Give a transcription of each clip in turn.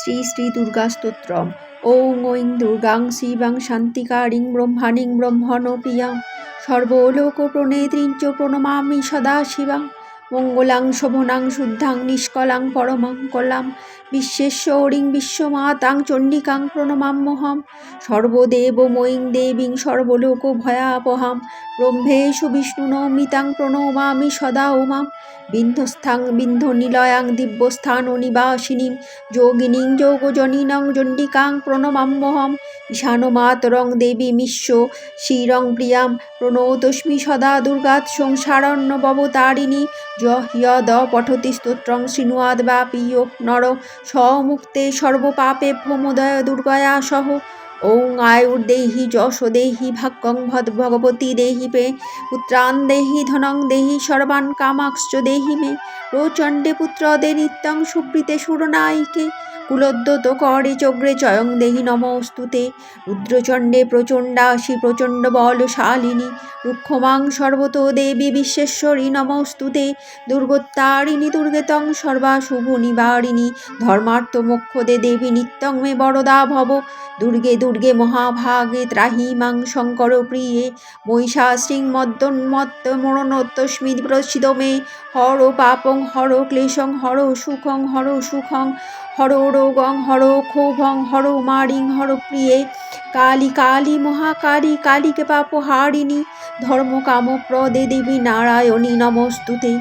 শ্রী শ্রী দুর্গাস্তোত্রম ঔং ঐং দুর্গাং শিবাং শান্তিকারিং ব্রহ্মাণিং ব্রহ্মণ প্রিয়াং। সর্বলোক প্রণেত্রীঞ্চ প্রণমামি সদা শিবাং। মঙ্গলাং, শোভনাং, শুদ্ধাং, নিষ্কলাং, পরমাং বিশ্বেশ্বরীং বিশ্বমাতাং, চণ্ডিকাং প্রণমাম্যহম সর্বদেবময়ীং দেবীং, সর্বলোক ভয়াপহাম ব্রহ্মেশু বিষ্ণুনমিতাং প্রণমামি সদা উমাম বিন্ধস্থাং বিন্ধ নিলয়াং দিব্যস্থান নিবাসিনীং, যোগিনীং, যোগজনীনং, চণ্ডিকাং প্রণমাম্যহম ঈশানমাতরং দেবী মিশ্ব শ্রীরং প্রিয়াম প্রণতস্মি সদা দুর্গাৎ সংসারণ্যবতারিণী যদ পঠতি স্তোত্রং বা পিও নর স্বমুক্তে সর্বপাপে ভোমোদয় দুর্গয়া সহ। ওং আয়ুর্দেহি যশ দেহি ভাগ্যং ভদ ভগবতী দেহি পে, পুত্রান দেহি ধনং দেহি সর্বান কামাক্ষ দেহি মে। প্রচণ্ডে পুত্রদে নিত্যং সুপ্রীতে সুরনায়িকে। কুলোদ্যত করে চগ্রে চয়ং দেহি নমস্তুতে। রুদ্রচণ্ডে প্রচণ্ডাসি প্রচণ্ড বল শালিনী। রুক্ষমাং সর্বত দেবী বিশ্বেশ্বরী নমস্তুতে। দুর্গোত্তারিণী দুর্গেতং সর্বা শুভ নিবারিণী। ধর্মার্থ মোক্ষদে দেবী নিত্যং মে বরদা ভব। দুর্গে দুর্গে মহাভাগে ত্রাহি মাং শঙ্কর প্রিয়ে। মহিষাশ্রিং মদ্যোন্মত্ত মরণোত্তস্মি প্রসিদ মে। হর পাপং হর ক্লেশং হর সুখং হর সুখং হর রোগং হর ক্ষোভং হর মারিং হর প্রিয়ে। কালী কালী মহাকালী কালীকে পাপ হারিণী। ধর্ম কাম প্রদে দেবী নারায়ণী নমস্তুতে।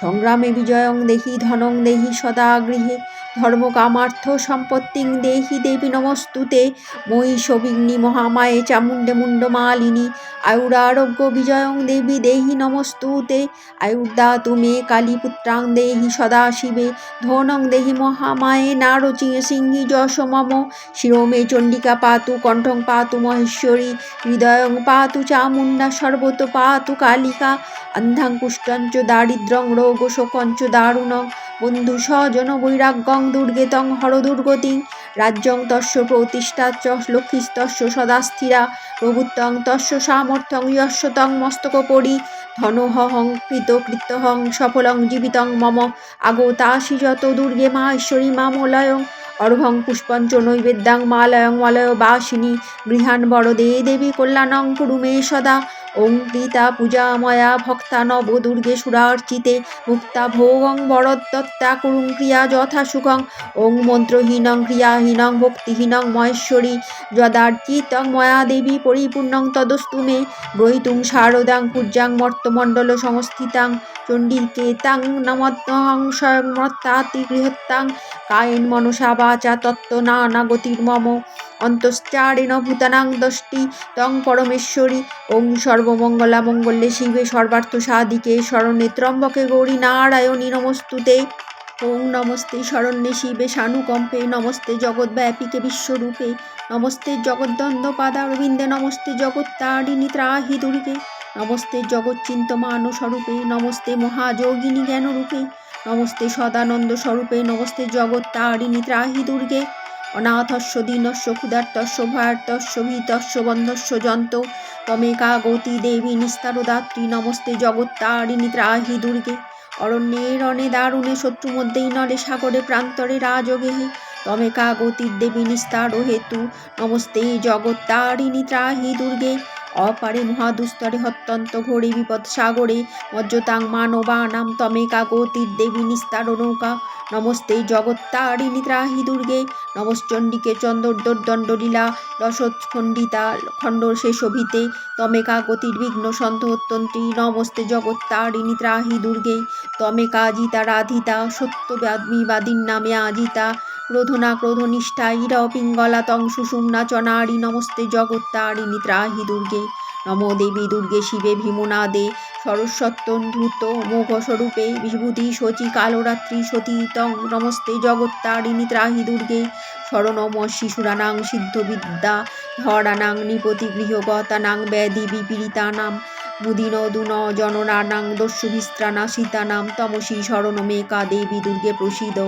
সংগ্রামে বিজয়ং দেহি ধনং দেহি সদা গৃহে। ধর্মকামার্থ সম্পত্তিং দেহি দেবী নমস্তুতে। মহিষবিগ্নি মহামায়ে চামুণ্ডে মুণ্ডমালিনী। আয়ুরারোগ্য বিজয়ং দেবী দেহি নমস্তুতে। আয়ুর্দা তুমে কালীপুত্রাং দেহি সদা শিবে ধনং দেহি মহামায়ে নারচি সিংহি যশ মম। শিরোমে চণ্ডিকা পাতু কণ্ঠং পাতু মহেশ্বরী। হৃদয়ং পাতু চামুণ্ডা সর্বত পাতু কালিকা। অন্ধাং কুষ্টঞ্চ দারিদ্রং রোগ শোকঞ্চ দারুণং। বন্ধু স্বজন বৈরাগ্যং দুর্গেতং হর দুর্গতিং রাজ্যং তস্য প্রতিষ্ঠাচ্চ লক্ষ্মীস্তস্য সদা স্থিরা প্রভুত্বং তস্য সামর্থ্যং যস্য তং মস্তকপরি ধনহং কৃতকৃত্যহং সফলং জীবিতং মম। আগতাসি যত দুর্গে মা ঈশ্বরী মামলয়ং অর্ঘং পুষ্পঞ্চ নৈবেদ্যাং মালয়ং মালয় বাসিনী গৃহান বরদে দেবী কল্যাণং কুরু মে সদা। গীতা পূজাময়া ভক্তা নব দুর্গে সুরার্চিতে মুক্তা ভোগং বরদত্তা কুরুং ক্রিয়া যথা সুখং। ওং মন্ত্রহীনং ক্রিয়াহীনং ভক্তিহীনং মহেশ্বরী যদার্চিতং ময়া দেবী পরিপূর্ণং তদস্তু মে। গ্রহিতুং শারদাং পূজ্যাং মর্তমণ্ডল সংস্থিতাং চণ্ডীকেতাং নমদ্যহং স্বয়ং মত্তাতি গৃহত্তাং কায়েন মনসা বাচা তত্ত্ব নানা গতির্মম অন্তশ্চারেণ ভূতানাং দষ্টি তং পরমেশ্বরী, ওং সর্বমঙ্গলা মঙ্গলে শিবে সর্বার্থ সাধিকে শরণে ত্রম্বকে গৌরী নারায়ণী নমস্তুতে। ওং নমস্তে শরণ্যে শিবে সানুকম্পে নমস্তে জগৎব্যাপীকে বিশ্বরূপে, নমস্তে জগদ্দন্দ পাদারবিন্দে নমস্তে জগৎ জগত্তারিণী ত্রাহি দুর্গে, নমস্তে জগৎচিন্তমানু স্বরূপে নমস্তে মহাযোগিনী জ্ঞানরূপে, নমস্তে সদানন্দ স্বরূপে নমস্তে জগৎ জগত্তারিণী ত্রাহি দুর্গে। অনাথস্য দীনস্য ক্ষুধার্তস্য ভয়ার্তস্য ভীতস্য, বন্ধস্য যন্ত তমেকা গতি দেবী নিস্তারদাত্রী, নমস্তে জগত্তারিণী ত্রাহি দুর্গে। অরণ্যে রণে দারুণে শত্রু মধ্যেই নলে সাগরে, প্রান্তরে রাজগেহে। তমেকা গতির দেবী নিস্তার হেতু নমস্তে জগত্তারিণী ত্রাহি দুর্গে। অপারে মহাদুস্তরে হত্যন্ত ঘোরে বিপদ সাগরে, মজ্জতাং মানবানাম তমেকা গতির দেবী নিস্তার নৌকা। নমস্তে জগত্তারিণী ত্রাহি দুর্গে, নমশ্চণ্ডিকে চন্দোর্দণ্ডলীলা দশখণ্ডিতা খণ্ড শেষভিতে তমেকা বিঘ্ন সন্ত অত্যন্তী, নমস্তে জগত্তারিণী ত্রাহি দুর্গে। তমেকা জিতা রাধিতা সত্যবাদী বাদীর নামে আজিতা ক্রোধনা ক্রোধনিষ্ঠা ইরা পিঙ্গলা তং সুষুম্না চনারি নমস্তে জগত্তারিণী ত্রাহি দুর্গে। নম দেবী দুর্গে শিবে ভীমনাদে দে ধূত মোঘ স্বরূপে বিভূতি শচী কালরাত্রি সতী তং নমস্তে জগত্তারিণী ত্রাহি দুর্গে। শরণম শিশুরানাং সিদ্ধবিদ্যা ধরানাং নিপতি গৃহগতানাং ব্যাধি বিপীড়িতানাম মুদিন দুন জননানাং দস্যুবিস্ত্রাণা সীতানাম তমসী শরণ মেকা দেবী দুর্গে প্রসিদ।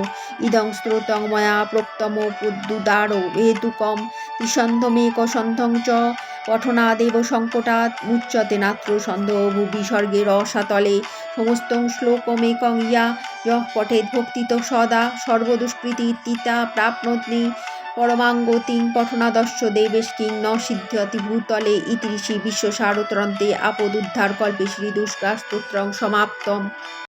ইদং স্রোতং ময়া প্রক্তম পুদ্দুদার হেতুকম তিসন্ধমেক সন্ধং চ পঠনাদেব সংকটাৎ। মুচ্যতে নাত্র সন্দেহ বিসর্গে রসাতলে সমস্ত শ্লোকমেকং ইয়া। যঃ পঠেদ ভক্তিত সদা। সর্বদুষ্কৃতি তিতা প্রাপ্নোতি পরমাঙ্গতিং পঠনাদর্শ দেবেশ কিং ন সিদ্ধ্যতি ভূতলে ইতিরিশি বিশ্ব সারতন্ত্রে আপদ উদ্ধার কল্পে শ্রী দুষ্কাস্তোত্রং সমাপ্তম।